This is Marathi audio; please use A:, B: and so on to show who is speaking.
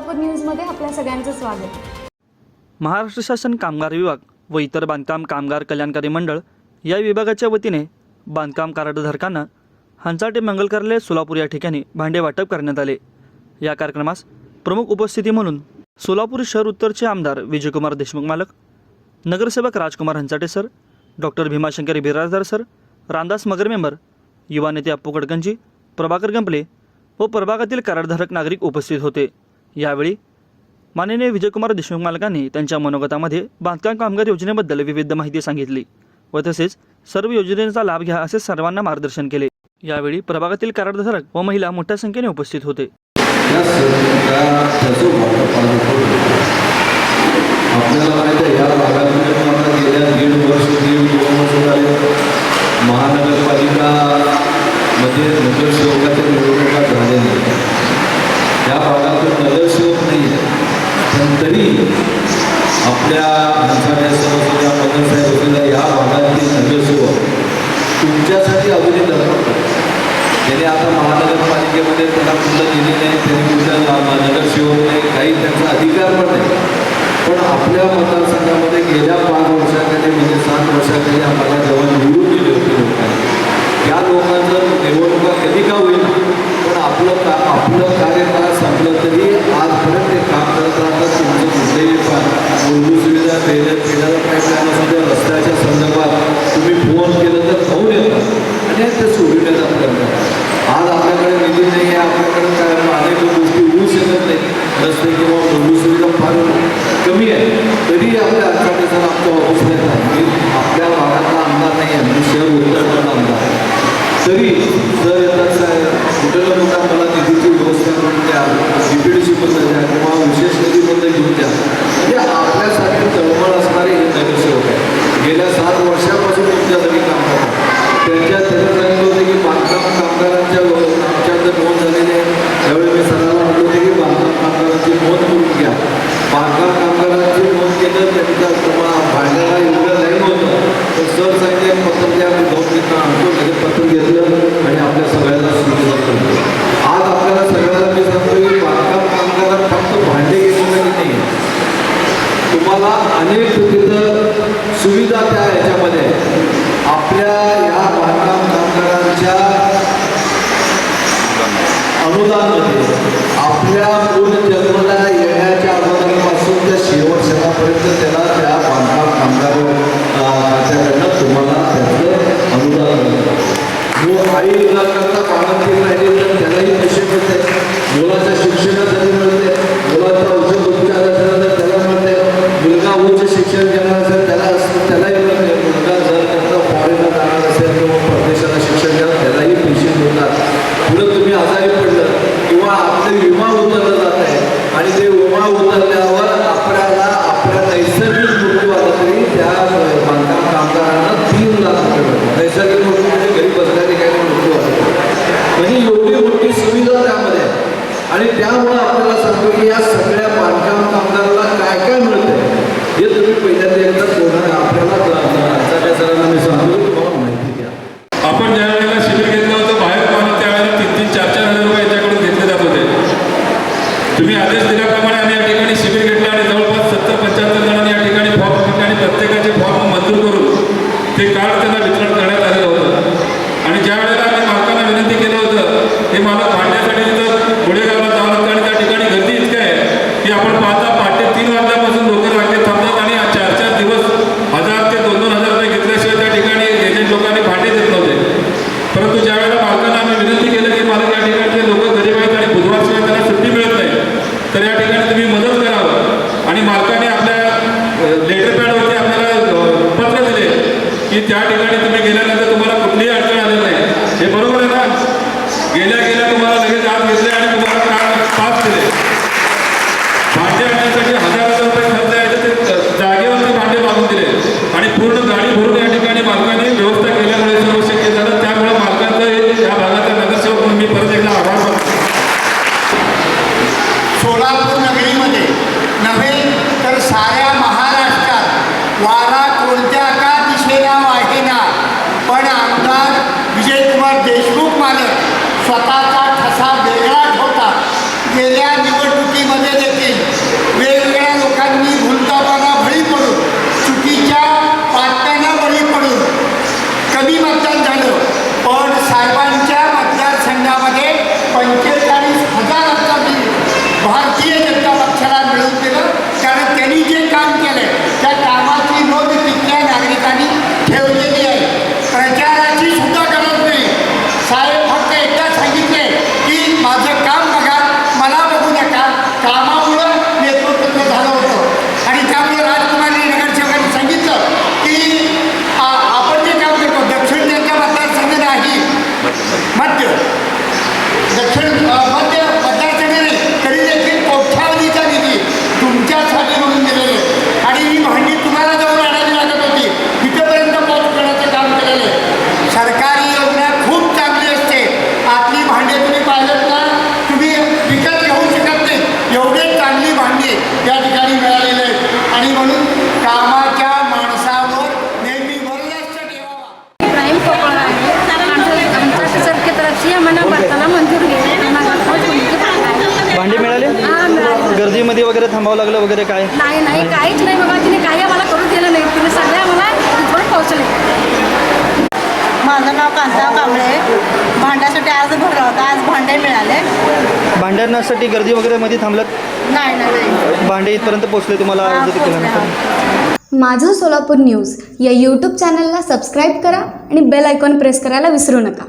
A: सोलापूर न्यूजमध्ये आपल्या सगळ्यांचं स्वागत.
B: महाराष्ट्र शासन कामगार विभाग व इतर बांधकाम कामगार कल्याणकारी मंडळ या विभागाच्या वतीने बांधकाम कार्डधारकांना हंचाटे मंगल कार्यालय सोलापूर या ठिकाणी भांडे वाटप करण्यात आले. या कार्यक्रमास प्रमुख उपस्थिती म्हणून सोलापूर शहर उत्तरचे आमदार विजयकुमार देशमुख मालक नगरसेवक Rajkumar Hanchate sir doctor Bhimashankar Biradar sir Ramdas Magar member युवा नेते अप्पू गडकंजी प्रभाकर गंपले व प्रभागातील करारधारक नागरिक उपस्थित होते. यावेळी माननीय विजयकुमार देशमुख मालकांनी त्यांच्या मनोगतामध्ये बांधकाम कामगार योजनेबद्दल विविध माहिती सांगितली व तसेच सर्व योजनेचा लाभ घ्या असे सर्वांना मार्गदर्शन केले. यावेळी प्रभागातील करारधारक व महिला मोठ्या संख्येने उपस्थित होते.
C: आपल्याला माहिती आहे या भागामध्ये पण आता गेल्या दीड वर्ष दीड दोन वर्ष झाले. महानगरपालिका म्हणजे नगरसेवकाच्या निवडणुका झाल्या नाही या भागातून नगरसेवक नाही पण तरी आपल्या हंसाड्या मदरसाहेब या भागातील नगरसेवक तुमच्यासाठी अजूनही त्याने आता महानगरपालिकेमध्ये त्याला कुठलं दिली नाही त्यांनी कुठलं नगरसेवक नाही काही त्यांचा अधिकार पण नाही. पण आपल्या मतदारसंघामध्ये गेल्या पाच वर्षाखाली वर्षाखाली आम्हाला जेव्हा निवडून दिले होते लोकांनी त्या लोकांचं निवडणुका कधी का होईल पण आपलं का आपलं कार्यकाळ संपलं तरी आजपर्यंत ते काम करत राहतात तुमचं कुठलेही पण आपल्याला सुविधा पेल्या पेल्याला असू द्या रस्त्याच्या संदर्भात तुम्ही फोन केलं तर खाऊन येतात आणि ते सोडून येतात आज आपल्याकडे निधी नाही आहे आपल्याकडे काय अनेक गोष्टी होऊ शकत नाही. रस्ते किंवा मूलभूत सुविधा फार कमी आहे. तरी आपल्या आजच्या सर आमच्या ऑफिसला येतात मी आपल्या भागातला आमदार नाही आहे मी शहर उत्तरकडला आमदार तरी जर येतात साहेब कुठं ना कुठं मला निधीची व्यवस्था करून द्या डीपीडीसी बद्दल द्या किंवा विशेष निधीबद्दल घेऊन द्या म्हणजे आपल्यासाठी तळमळ असणारे हे नगरसेवक आहे गेल्या सात वर्षापासून तुमच्यासाठी काम करतात त्यांच्या त्यांनी सांगितलं होतं की बांधकाम कामगारांच्या व- आमच्या जर नोंद झालेली आहे त्यावेळी मी सरांना म्हटलं होतं की बांधकाम कामगारांची नोंद करून घ्या बांधकाम कामगारांची नोंद केलं त्यांच्या तुम्हाला भांड्याला एवढं लाईन होतं तर सर सांगितले पत्र द्या मी दोन मिनिटं आणतो लगेच पत्र घेतलं आणि आपल्या सगळ्यांना सुविधा करतो आज आपल्याला सगळ्यांना मी सांगतो की बांधकाम कामगारात फक्त भांडे घेण्यासाठी नाही आहे. तुम्हाला अनेक तिथं सुविधा त्या ह्याच्यामध्ये आहे. आपल्या आणि उतरल्यावर आपल्याला आपल्या नैसर्गिक मृत्यू आला तरी त्या बांधकाम कामगारांना तीन लाख रुपये नैसर्गिक मृत्यू म्हणजे घरी बसल्या ठिकाणी मृत्यू आला म्हणजे एवढी मोठी सुविधा त्यामध्ये आणि त्यामुळं आपल्याला सांगतो की या सगळ्या बांधकाम कामगार काय काय मिळतं हे तुम्ही पहिल्यांदा एकदा कोणा आपल्याला सगळ्या सरांना मी सांगतो की तुम्हाला माहिती द्या
D: आपण ज्या वेळेला शिबिर घेतलं होतं बाहेर पाहणं त्यावेळेला तीन तीन चार चार हजार रुपये याच्याकडून घेतले जात होते तुम्ही आदेश दिल्याप्रमाणे आम्ही या ठिकाणी शिबिर घेतलं आणि जवळपास सत्तर पंच्याहत्तर जणांनी या ठिकाणी फॉर्म घेतले आणि प्रत्येकाचे फॉर्म मंजूर करून ते कार्ड त्यांना वितरण करण्यात आलेलं होतं आणि ज्या वेळेला आम्ही मालकांना विनंती केलं होतं हे मला भांडण्यासाठी तिथं गुढेगावला जावं लागतं आणि त्या ठिकाणी गर्दी इतकी आहे की आपण पाहता पहाटे तीन वाजल्यापासून लोक रांगेत थांबतात आणि चार चार दिवस हजार ते दोन दोन हजार रुपये घेतल्याशिवाय त्या ठिकाणी एजंट लोकांनी भांडे देत नव्हते परंतु ज्या वेळेला मालकांना आम्ही विनंती केलं की मला या ठिकाणचे लोक गरीब आहेत आणि बुधवारशिवाय त्यांना सुट्टी मिळत नाही तर या ठिकाणी तुम्ही मदत करावं आणि मालकाने आपल्या लेटर पॅडवरती आपल्याला अ, पत्र दिले की त्या ठिकाणी तुम्ही गेल्यानंतर तुम्हाला कुठलीही अडचण आली नाही. हे बरोबर आहे ना? गेल्या गेल्या तुम्हाला लगेच आत घेतले आणि तुम्हाला कार्ड पास केले. भांडे आणण्यासाठी हजार हजार रुपये खर्च आहे ते जागेवरती भांडे मागून दिले. आणि पूर्ण गाडी भरून या ठिकाणी मालकाने व्यवस्था केल्यामुळे सर्व शक्य झालं. त्यामुळे मालकांचं हे या भागाचा नगरसेवक म्हणून मी परत एकदा आभार मानतो.
E: सोलापूर नगरीमध्ये नव्हे
B: गर्दीमध्ये वगैरे थांबावं लागलं वगैरे काय?
F: नाही नाही काहीच नाही बाबा. तिने काही आम्हाला करून दिलं नाही. तिने सगळे आम्हाला इथपर्यंत पोहोचले
G: माझं नाव कांता कांबळे. भांड्यासाठी अर्ज भरला होता. आज भांडे मिळाले.
B: भांड्यांसाठी गर्दी वगैरे मध्ये थांबलं
G: नाही नाही नाही.
B: भांडे इथपर्यंत पोहोचले तुम्हाला अर्ज
A: माझं सोलापूर न्यूज या यूट्यूब चॅनलला सबस्क्राईब करा आणि बेल आयकॉन प्रेस करायला विसरू नका.